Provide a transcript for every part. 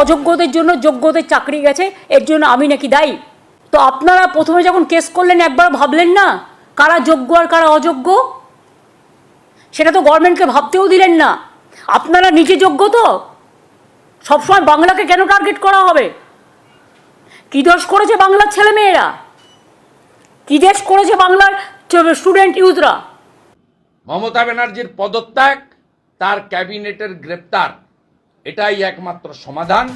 অযোগ্যদের জন্য যোগ্যদের চাকরি গেছে, এর জন্য আমি নাকি দায়ী? তো আপনারা প্রথমে যখন কেস করলেন, একবার ভাবলেন না কারা যোগ্য আর কারা অযোগ্য? সেটা তো গভর্নমেন্টকে ভাবতেও দিলেন না। আপনারা নিজে যোগ্য তো? সবসময় বাংলাকে কেন টার্গেট করা হবে? কী দোষ করেছে বাংলার ছেলেমেয়েরা? কী দেশ করেছে বাংলার স্টুডেন্ট ইউথরা? মমতা ব্যানার্জির পদত্যাগ, তার ক্যাবিনেটের গ্রেপ্তার। এটাই একমাত্র সমাধান।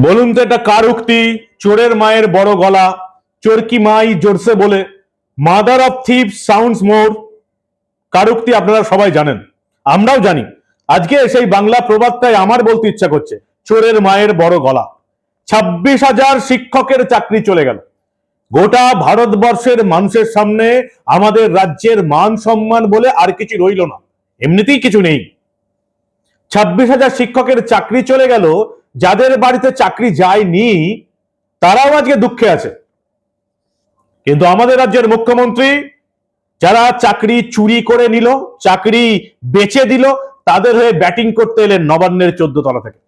বলুন তো এটা কার উক্তি? চোরের মায়ের বড় গলা। চোরকি মাই জোরসে বলে। Mother of thief sounds more কার উক্তি আপনারা সবাই জানেন। আমরাও জানি। আজকে সেই বাংলা প্রবাদটাই আমার বলতে ইচ্ছা করছে। চোরের মায়ের বড় গলা। ছাব্বিশ হাজার শিক্ষকের চাকরি চলে গেল। গোটা ভারতবর্ষের মানুষের সামনে আমাদের রাজ্যের মান সম্মান বলে আর কিছু রইল না। এমনিতেই কিছু নেই। ছাব্বিশ হাজার শিক্ষকের চাকরি চলে গেল, যাদের বাড়িতে চাকরি যায়নি, তারাও আজকে দুঃখে আছে। কিন্তু আমাদের রাজ্যের মুখ্যমন্ত্রী যারা চাকরি চুরি করে নিল, চাকরি বেচে দিল, তাদের হয়ে ব্যাটিং করতে এলেন নবান্নের চোদ্দ তলা থেকে।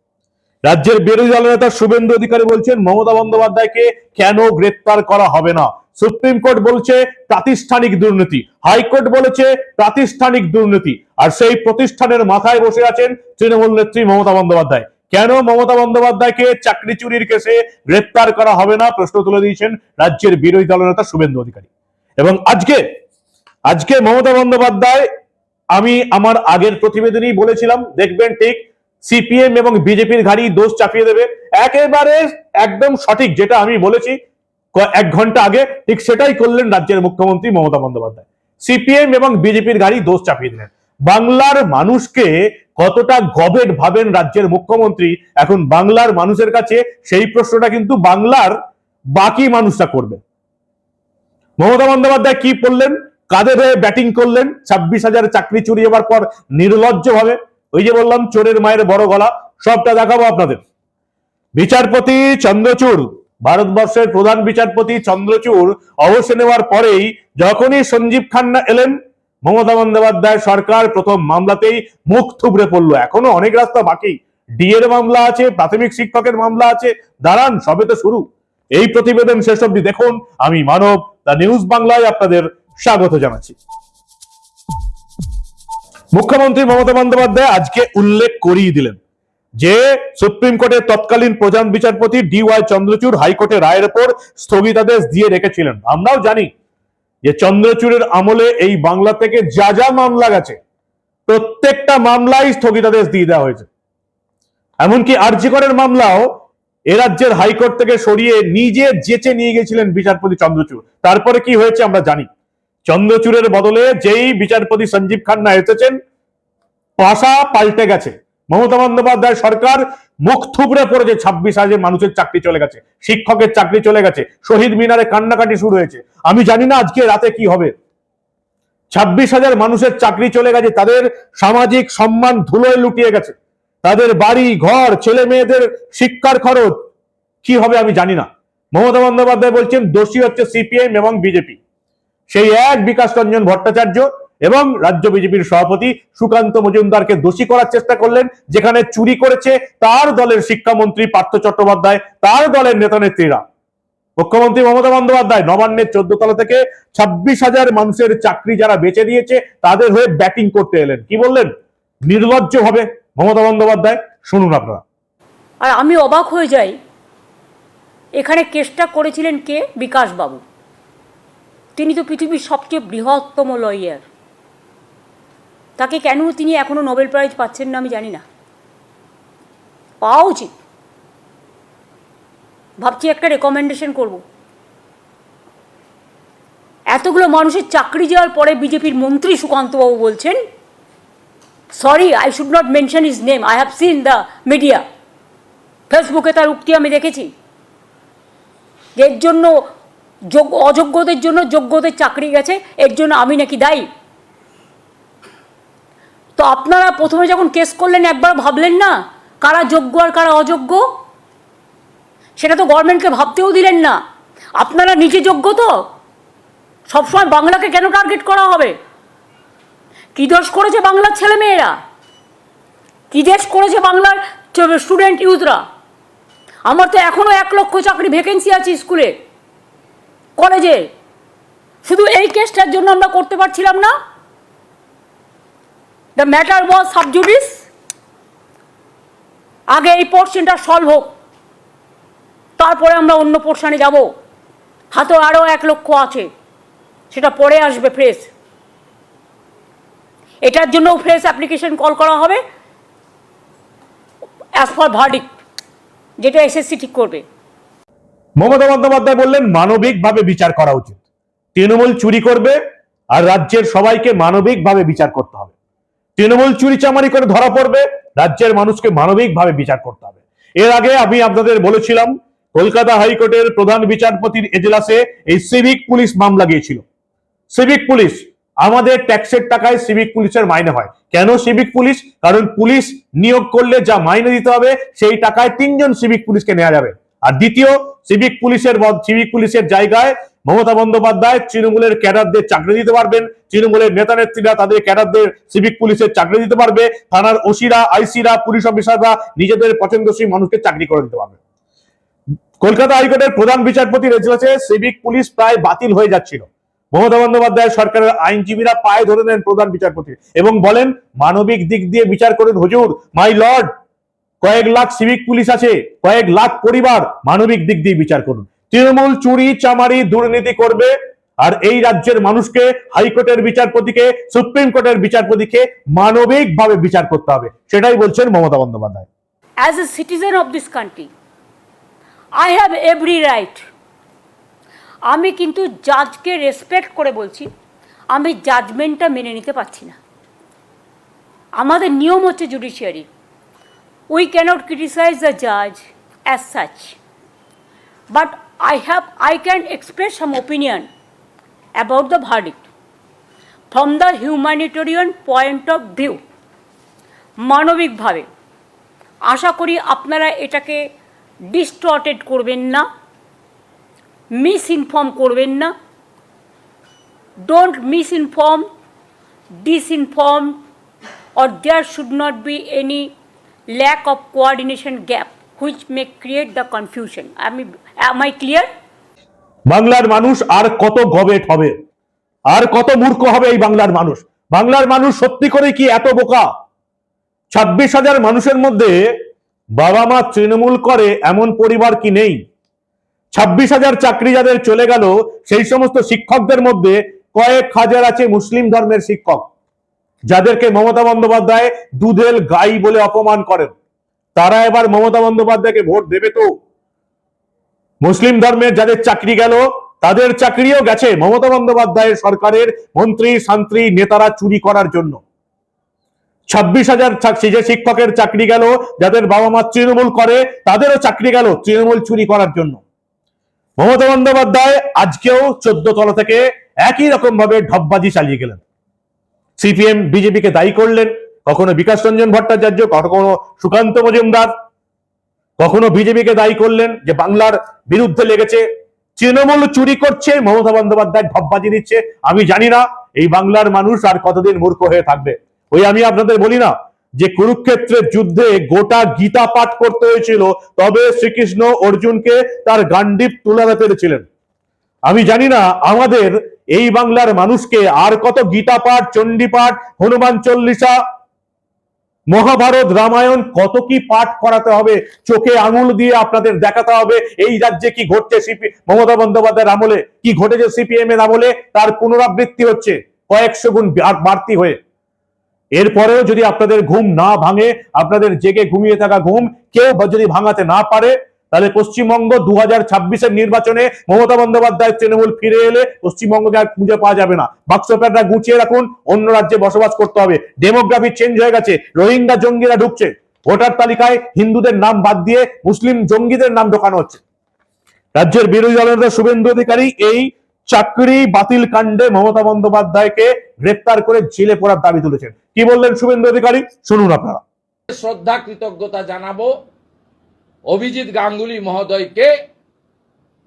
রাজ্যের বিরোধী দলনেতা শুভেন্দু অধিকারী বলছেন, মমতা বন্দ্যোপাধ্যায়কে কেন গ্রেপ্তার করা হবে না? সুপ্রিম কোর্ট বলছে, প্রাতিষ্ঠানিক দুর্নীতি। হাইকোর্ট বলেছে, প্রাতিষ্ঠানিক দুর্নীতি। আর সেই প্রতিষ্ঠানের মাথায় বসে আছেন তৃণমূল নেত্রী মমতা বন্দ্যোপাধ্যায়। কেন মমতা বন্দ্যোপাধ্যায়কে চাকরি চুরির কেসে গ্রেপ্তার করা হবে না? প্রশ্ন তুলে দিয়েছেন রাজ্যের বিরোধী দলনেতা শুভেন্দু অধিকারী। এবং আজকে আজকে মমতা বন্দ্যোপাধ্যায়, আমি আমার আগের প্রতিবেদনেই বলেছিলাম, দেখবেন ঠিক সিপিএম এবং বিজেপির ঘাড়ি দোষ চাপিয়ে দেবে। একেবারে একদম সঠিক যেটা আমি বলেছি এক ঘণ্টা আগে ঠিক সেটাই করলেন রাজ্যের মুখ্যমন্ত্রী মমতা বন্দ্যোপাধ্যায়। সিপিএম এবং বিজেপির ঘাড়ি দোষ চাপিয়ে দিলেন। বাংলার মানুষকে কতটা গবেট ভাবেন রাজ্যের মুখ্যমন্ত্রী? এখন বাংলার মানুষের কাছে সেই প্রশ্নটা কিন্তু বাংলার বাকি মানুষটা করবে। মমতা বন্দ্যোপাধ্যায় কি বললেন কাদের ব্যাটিং করলেন? ছাব্বিশ হাজার চাকরি চুরি হবার পর নির্লজ্জ ভাবে ওই যে বললাম, চোরের মায়ের বড় গলা, সবটা দেখাবো আপনাদের। বিচারপতি চন্দ্রচূড়, ভারতবর্ষের প্রধান বিচারপতি চন্দ্রচূড় অবসর নেওয়ার পরেই যখনই সঞ্জীব খান্না এলেন, মমতা বন্দ্যোপাধ্যায় সরকার প্রথম মামলাতেই মুখ থুবড়ে পড়ল। এখনও অনেক রাস্তা বাকি। ডিএর মামলা আছে, প্রাথমিক শিক্ষকের মামলা আছে। দাঁড়ান, সবে তো শুরু। এই প্রতিবেদন শেষ অবধি দেখুন। আমি মানব, দ্য নিউজ বাংলায় আপনাদের স্বাগত জানাচ্ছি। মুখ্যমন্ত্রী মমতা বন্দ্যোপাধ্যায় আজকে উল্লেখ করিয়ে দিলেন যে সুপ্রিম কোর্টের তৎকালীন প্রধান বিচারপতি ডি ওয়াই চন্দ্রচূড় হাইকোর্টের রায়ের উপর স্থগিতাদেশ দিয়ে রেখেছিলেন। আমরাও জানি যে চন্দ্রচূড়ের আমলে এই বাংলা থেকে যা যা মামলা গেছে, প্রত্যেকটা মামলাই স্থগিতাদেশ দিয়ে দেওয়া হয়েছে। এমনকি আরজিকরের মামলাও এ রাজ্যের হাইকোর্ট থেকে সরিয়ে নিজে জেচে নিয়ে গেছিলেন বিচারপতি চন্দ্রচূড়। তারপরে কি হয়েছে আমরা জানি। চন্দ্রচূড়ের বদলে যেই বিচারপতি সঞ্জীব খান্না এসেছেন, পাশা পাল্টে গেছে। মমতা বন্দ্যোপাধ্যায় সরকার মুখ থুবড়ে পড়েছে ছাব্বিশ হাজার মানুষের চাকরি চলে গেছে, শিক্ষকের চাকরি চলে গেছে, শহীদ মিনারে কান্নাকাটি শুরু হয়েছে। আমি জানি না আজকে রাতে কি হবে। ছাব্বিশ হাজার মানুষের চাকরি চলে গেছে, তাদের সামাজিক সম্মান ধুলোয় লুটিয়ে গেছে। তাদের বাড়ি, ঘর, ছেলে মেয়েদের শিক্ষার খরচ, কি হবে আমি জানি না। মমতা বন্দ্যোপাধ্যায় বলছেন, দোষী হচ্ছে সিপিএম এবং বিজেপি। সেই এক বিকাশ রঞ্জন ভট্টাচার্য এবং রাজ্য বিজেপির সভাপতি সুকান্ত মজুমদারকে দোষী করার চেষ্টা করলেন, যেখানে চুরি করেছে তার দলের শিক্ষামন্ত্রী পার্থ চট্টোপাধ্যায়, তার দলের নেতা নেত্রীরা মুখ্যমন্ত্রী মমতা বন্দ্যোপাধ্যায়, নবান্নের চোদ্দ তলা থেকে ছাব্বিশ হাজার মানুষের চাকরি যারা বেঁচে দিয়েছে, তাদের হয়ে ব্যাটিং করতে এলেন। কি বললেন? নির্লজ্জ হবে মমতা বন্দ্যোপাধ্যায়, শুনুন আপনারা। আর আমি অবাক হয়ে যাই, এখানে কেসটা করেছিলেন কে? বিকাশবাবু। তিনি তো পৃথিবীর সবচেয়ে বৃহত্তম লয়ার তাকে কেন তিনি এখনও নোবেল প্রাইজ পাচ্ছেন না আমি জানি না। পাওয়া উচিত। ভাবছি একটা রেকমেন্ডেশন করব। এতগুলো মানুষের চাকরি যাওয়ার পরে বিজেপির মন্ত্রী সুকান্তবাবু বলছেন sorry I should not mention his name I have seen the media ফেসবুকে তার উক্তি আমি দেখেছি। এর জন্য যোগ অযোগ্যদের জন্য যোগ্যদের চাকরি গেছে, এর জন্য আমি নাকি দায়ী? তো আপনারা প্রথমে যখন কেস করলেন, একবার ভাবলেন না কারা যোগ্য আর কারা অযোগ্য? সেটা তো গভর্নমেন্টকে ভাবতেও দিলেন না। আপনারা নিজে যোগ্য তো? সবসময় বাংলাকে কেন টার্গেট করা হবে? কী দোষ করেছে বাংলার ছেলেমেয়েরা? কী দেশ করেছে বাংলার স্টুডেন্ট ইউথরা আমার তো এখনও এক লক্ষ চাকরি ভ্যাকেন্সি আছে স্কুলে। কলেজে। শুধু এই কেসটার জন্য আমরা করতে পারছিলাম না। দ্য ম্যাটার ওয়াজ সাবজুডিস আগে এই পোর্শনটা সলভ হোক। তারপরে আমরা অন্য পোর্শনে যাব। হাতে আরও এক লক্ষ আছে। সেটা পরে আসবে ফ্রেশ এটার জন্য ফ্রেশ অ্যাপ্লিকেশন কল করা হবে। অ্যাজ ফর ভার্ডিক যেটা এসএসসি ঠিক করবে। মমতা বন্দ্যোপাধ্যায় বললেন, মানবিকভাবে বিচার করা উচিত। তৃণমূল চুরি করবে আর রাজ্যের সবাইকে মানবিকভাবে বিচার করতে হবে। তৃণমূল চুরি চামারি করে ধরা পড়বে, রাজ্যের মানুষকে মানবিকভাবে বিচার করতে হবে। এর আগে আমি আপনাদের বলেছিলাম, কলকাতা হাইকোর্টের প্রধান বিচারপতির এজলাসে এই সিভিক পুলিশ মামলা গিয়েছিল। সিভিক পুলিশ, আমাদের ট্যাক্সের টাকায় সিভিক পুলিশের মাইনে হয়। কেন সিভিক পুলিশ? কারণ পুলিশ নিয়োগ করলে যা মাইনে দিতে হবে, সেই টাকায় তিনজন সিভিক পুলিশকে নেওয়া যাবে। আর দ্বিতীয় সিভিক পুলিশের সিভিক পুলিশের জায়গায় মমতা বন্দ্যোপাধ্যায় তৃণমূলের ক্যাডারদের চাকরি দিতে পারবেন। তৃণমূলের নেতা নেত্রীরা তাদের ক্যাডারদের সিভিক পুলিশের চাকরি দিতে পারবে। থানার ওসিরা, আইসিরা, পুলিশ অফিসাররা নিজেদের পছন্দসী মানুষকে চাকরি করে দিতে পারবে। কলকাতা হাইকোর্টের প্রধান বিচারপতির এজলাসে সিভিক পুলিশ প্রায় বাতিল হয়ে যাচ্ছিল। মমতা বন্দ্যোপাধ্যায় সরকারের আইনজীবীরা পায়ে ধরে নেন প্রধান বিচারপতি এবং বলেন, মানবিক দিক দিয়ে বিচার করুন হুজুর মাই লর্ড কয়েক লাখ সিভিক পুলিশ আছে, কয়েক লাখ পরিবার মানবিক দিক দিয়ে বিচার করুন। তৃণমূল চুরি, চামারি, দুর্নীতি করবে, আর এই রাজ্যের মানুষকে হাইকোর্টের বিচারপতিকে, সুপ্রিম কোর্টের বিচারপতিকে মানবিক ভাবে বিচার করতে হবে। সেটাই বলছেন Mamata Bandyopadhyay. As a citizen of this country I have every right আমি কিন্তু জাজকে রেসপেক্ট করে বলছি, আমি জাজমেন্টটা মেনে নিতে পারছি না। আমাদের নিয়ম হচ্ছে judiciary we can't criticise the জাজ as such but I have I can express some opinion about the verdict from the humanitarian point of view মানবিকভাবে আশা করি আপনারা এটাকে ডিস্টর্টেড করবেন না মিস ইনফর্ম করবেন না don't misinform disinform or there should not be any lack of coordination gap which may create the confusion. Am I, am I clear? বাংলার মানুষ আর কত গবেট হবে? আর কত মূর্খ হবে এই বাংলার মানুষ? বাংলার মানুষ সত্যি করে কি এত বোকা? ছাব্বিশ হাজার মানুষের মধ্যে বাবা মা তৃণমূল করে এমন পরিবার কি নেই? ছাব্বিশ হাজার চাকরি যাদের চলে গেল সেই সমস্ত শিক্ষকদের মধ্যে কয়েক হাজার আছে মুসলিম ধর্মের শিক্ষক। যাদেরকে মমতা বন্দ্যোপাধ্যায় দুধেল গাই বলে অপমান করেন, তারা এবার মমতা বন্দ্যোপাধ্যায়কে ভোট দেবে তো? মুসলিম ধর্মের যাদের চাকরি গেল, তাদের চাকরিও গেছে মমতা বন্দ্যোপাধ্যায়ের সরকারের মন্ত্রী, শান্ত্রী, নেতারা চুরি করার জন্য। ছাব্বিশ হাজার যে শিক্ষকের চাকরি গেল, যাদের বাবা মা তৃণমূল করে, তাদেরও চাকরি গেল তৃণমূল চুরি করার জন্য। মমতা বন্দ্যোপাধ্যায় আজকেও চোদ্দ তলা থেকে একই রকম ভাবে ঢপবাজি চালিয়ে গেলেন। সিপিএম বিজেপিকে দায়ী করলেন। কখনো বিকাশ রঞ্জন ভট্টাচার্য, কখনো সুকান্ত মজুমদার, কখনো বিজেপিকে দায়ী করলেন যে বাংলার বিরুদ্ধে লেগেছে, তৃণমূল চুরি করছে, মমতা বন্দ্যোপাধ্যায় ঢপবাজি দিচ্ছে। আমি জানি না এই বাংলার মানুষ আর কতদিন মূর্খ হয়ে থাকবে। ওই আমি আপনাদের বলি না যে কুরুক্ষেত্রের যুদ্ধে গোটা গীতা পাঠ করতে হয়েছিল, তবে শ্রীকৃষ্ণ অর্জুনকে তার গান্ডীপ তুলাতে পেরেছিলেন আমি জানি না আমাদের এই বাংলার মানুষকে আর কত গীতা পাঠ চণ্ডী পাঠ হনুমান চল্লিশা, মহাভারত রামায়ণ কত কি পাঠ করাতে হবে? চোখে আঙুল দিয়ে আপনাদের দেখাতে হবে, এই রাজ্যে কি ঘটছে সিপি, মমতা বন্দ্যোপাধ্যায়ের আমলে? কি ঘটেছে সিপিএম এর আমলে? তার পুনরাবৃত্তি হচ্ছে কয়েকশো গুণ বাড়তি হয়ে। এরপরেও যদি আপনাদের ঘুম না ভাঙে, আপনাদের জেগে ঘুমিয়ে থাকা ঘুম, কেউ যদি ভাঙাতে না পারে তাহলে পশ্চিমবঙ্গ দু হাজার ছাব্বিশের নির্বাচনে মমতা বন্দ্যোপাধ্যায় তৃণমূল ফিরে এলে পশ্চিমবঙ্গকে আর খুঁজে পাওয়া যাবে না। বাক্সপ্যাটরা গুছিয়ে রাখুন, অন্য রাজ্যে বসবাস করতে হবে। ডেমোগ্রাফি চেঞ্জ হয়ে গেছে, রোহিঙ্গা জঙ্গিরা ঢুকছে। ভোটার তালিকায় হিন্দুদের নাম বাদ দিয়ে মুসলিম জঙ্গিদের নাম ঢোকানো হচ্ছে। রাজ্যের বিরোধী দলনেতা শুভেন্দু অধিকারী এই চাকরি বাতিল কাণ্ডে মমতা বন্দ্যোপাধ্যায়কে গ্রেপ্তার করে জেলে পড়ার দাবি তুলেছেন। কি বললেন শুভেন্দু অধিকারী? শুনুন আপনারা। শ্রদ্ধা কৃতজ্ঞতা জানাব অভিজিৎ গাঙ্গুলি মহোদয়কে,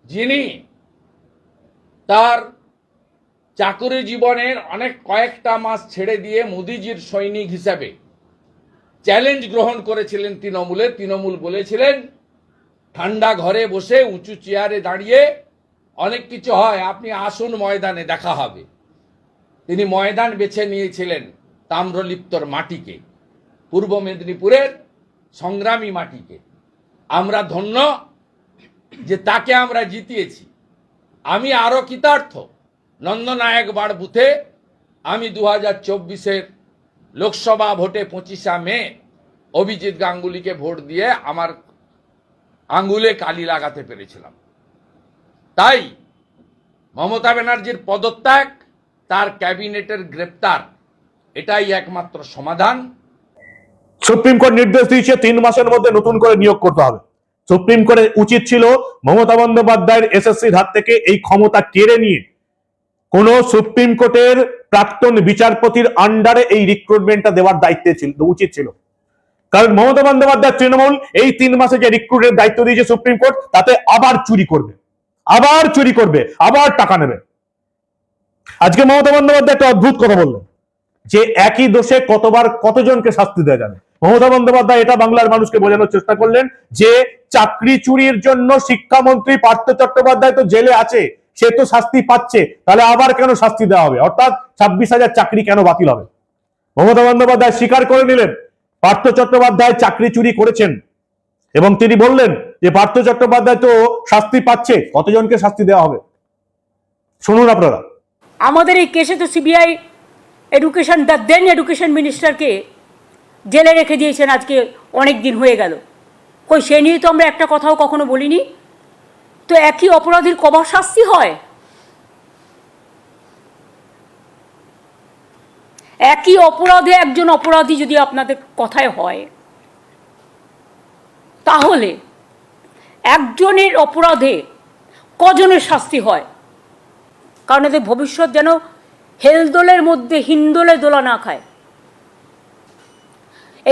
যিনি তার চাকুরি জীবনের অনেক কয়েকটা মাস ছেড়ে দিয়ে মোদিজির সৈনিক হিসাবে চ্যালেঞ্জ গ্রহণ করেছিলেন তৃণমূলের তৃণমূল বলেছিলেন, ঠান্ডা ঘরে বসে উঁচু চেয়ারে দাঁড়িয়ে অনেক কিছু হয়, আপনি আসুন ময়দানে, দেখা হবে। তিনি ময়দান বেছে নিয়েছিলেন তাম্রলিপ্তর মাটিকে, পূর্ব মেদিনীপুরের সংগ্রামী মাটিকে। আমরা ধন্য যে তাকে আমরা জিতিয়েছি। আমি আরও কৃতার্থ। নন্দনায়ক বাড় বুথে আমি দু হাজার চব্বিশের লোকসভা ভোটে পঁচিশা মে অভিজিৎ গাঙ্গুলিকে ভোট দিয়ে আমার আঙ্গুলে কালি লাগাতে পেরেছিলাম। তাই মমতা ব্যানার্জির পদত্যাগ, তার ক্যাবিনেটের গ্রেপ্তার, এটাই একমাত্র সমাধান। সুপ্রিম কোর্ট নির্দেশ দিয়েছে, তিন মাসের মধ্যে নতুন করে নিয়োগ করতে হবে। সুপ্রিম কোর্টের উচিত ছিল মমতা বন্দ্যোপাধ্যায়ের এসএসসির হাত থেকে এই ক্ষমতা কেড়ে নিয়ে কোন সুপ্রিম কোর্টের প্রাক্তন বিচারপতির আন্ডারে এই রিক্রুটমেন্টটা দেওয়ার দায়িত্বে ছিল, উচিত ছিল। কারণ মমতা বন্দ্যোপাধ্যায়, তৃণমূল এই তিন মাসে যে রিক্রুটের দায়িত্ব দিয়েছে সুপ্রিম কোর্ট, তাতে আবার চুরি করবে। আবার চুরি করবে, আবার টাকা নেবে। আজকে মমতা বন্দ্যোপাধ্যায় একটা অদ্ভুত কথা বললেন যে একই দোষে কতবার কতজনকে শাস্তি দেওয়া যাবে? মমতা বন্দ্যোপাধ্যায় এটা বাংলার মানুষকে বোঝানোর চেষ্টা করলেন যে চাকরি চুরির জন্য শিক্ষামন্ত্রী পার্থ চট্টোপাধ্যায় তো জেলে আছে, সে তো শাস্তি পাচ্ছে, তাহলে আবার কেন শাস্তি দেওয়া হবে? অর্থাৎ ছাব্বিশ হাজার চাকরি কেন বাতিল হবে? মমতা বন্দ্যোপাধ্যায় স্বীকার করে নিলেন, পার্থ চট্টোপাধ্যায় চাকরি চুরি করেছেন। এবং তিনি বললেন যে পার্থ চট্টোপাধ্যায় তো শাস্তি পাচ্ছে, কতজনকে শাস্তি দেওয়া হবে? শুনুন আপনারা। আমাদের এই কেসে তো CBI education the then education মিনিস্টারকে জেলে রেখে দিয়েছেন, আজকে অনেক দিন হয়ে গেল। কই, সে নিয়ে তো আমরা একটা কথাও কখনো বলিনি? তো একই অপরাধীর কবার শাস্তি হয়? একই অপরাধে একজন অপরাধী যদি আপনাদের কথায় হয়, তাহলে একজনের অপরাধে কজনের শাস্তি হয়? কারণ এদের ভবিষ্যৎ যেন হেলদোলের মধ্যে হিন্দোলে দোলা না খায়।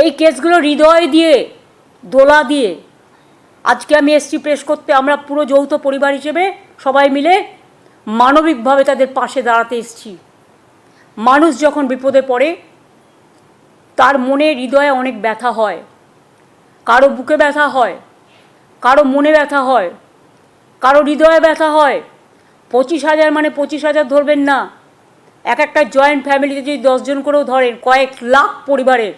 এই কেসগুলো হৃদয় দিয়ে, দোলা দিয়ে। আজকে আমি এসছি প্রেস করতে, আমরা পুরো যৌথ পরিবার হিসেবে সবাই মিলে মানবিকভাবে তাদের পাশে দাঁড়াতে এসছি। মানুষ যখন বিপদে পড়ে, তার মনে হৃদয়ে অনেক ব্যথা হয়। কারও বুকে ব্যথা হয়, কারও মনে ব্যথা হয়, কারও হৃদয়ে ব্যথা হয়। পঁচিশ হাজার মানে পঁচিশ হাজার ধরবেন না। এক একটা জয়েন্ট ফ্যামিলিতে যদি দশজন করেও ধরেন, কয়েক লাখ পরিবারের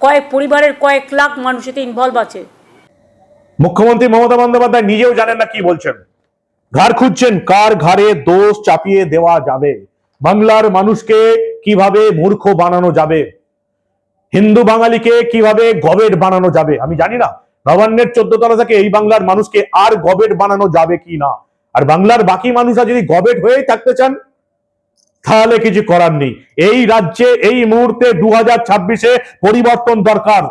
কয়েক পরিবারের কয়েক লাখ মানুষ এতে ইনভলভ আছে। মুখ্যমন্ত্রী মমতা বন্দ্যোপাধ্যায় নিজেও জানেন না কি বলছেন। ঘাড় খুঁজছেন কার ঘাড়ে দোষ চাপিয়ে দেওয়া যাবে। বাংলার মানুষকে কীভাবে মূর্খ বানানো যাবে। হিন্দু বাঙালিকে কীভাবে গবেট বানানো যাবে। আমি জানি না, নবান্নের চোদ্দ তলা থেকে এই বাংলার মানুষকে আর গবেট বানানো যাবে কি না। আর বাংলার বাকি মানুষরা যদি গবেট হয়েই থাকতে চান তাহলে কিছু করার নেই। এই রাজ্যে এই মুহূর্তে দু হাজার ছাব্বিশে পরিবর্তন দরকার।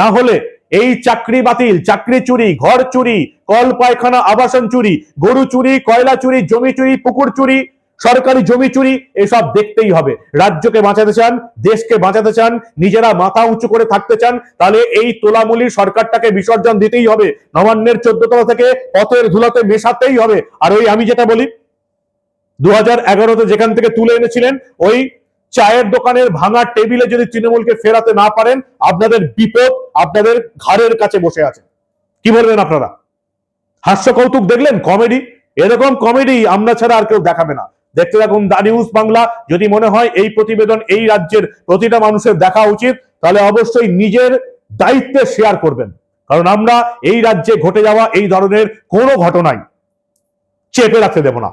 না হলে এই চাকরি বাতিল, চাকরি চুরি, ঘর চুরি কল পায়খানা আবাসন চুরি, গরু চুরি, কয়লা চুরি, জমি চুরি, পুকুর চুরি, সরকারি জমি চুরি, এসব দেখতেই হবে। রাজ্যকে বাঁচাতে চান, দেশকে বাঁচাতে চান, নিজেরা মাথা উঁচু করে থাকতে চান, তাহলে এই তোলামুলি সরকারটাকে বিসর্জন দিতেই হবে। নবান্নের চোদ্দ তলা থেকে পথের ধুলাতে মেশাতেই হবে। আর ওই আমি যেটা বলি দু হাজার এগারোতে যেখান থেকে তুলে এনেছিলেন, ওই চায়ের দোকানের ভাঙা টেবিলে যদি তৃণমূলকে ফেরাতে না পারেন, আপনাদের বিপদ আপনাদের ঘাড়ের কাছে বসে আছে। কি বলবেন আপনারা? হাস্য কৌতুক দেখলেন? কমেডি? এরকম কমেডি আমরা ছাড়া আর কেউ দেখাবে না। দেখতে থাকুন দা নিউজ বাংলা। যদি মনে হয় এই প্রতিবেদন এই রাজ্যের প্রতিটা মানুষের দেখা উচিত, তাহলে অবশ্যই নিজের দায়িত্বে শেয়ার করবেন। কারণ আমরা এই রাজ্যে ঘটে যাওয়া এই ধরনের কোনো ঘটনাই চেপে রাখতে দেব না।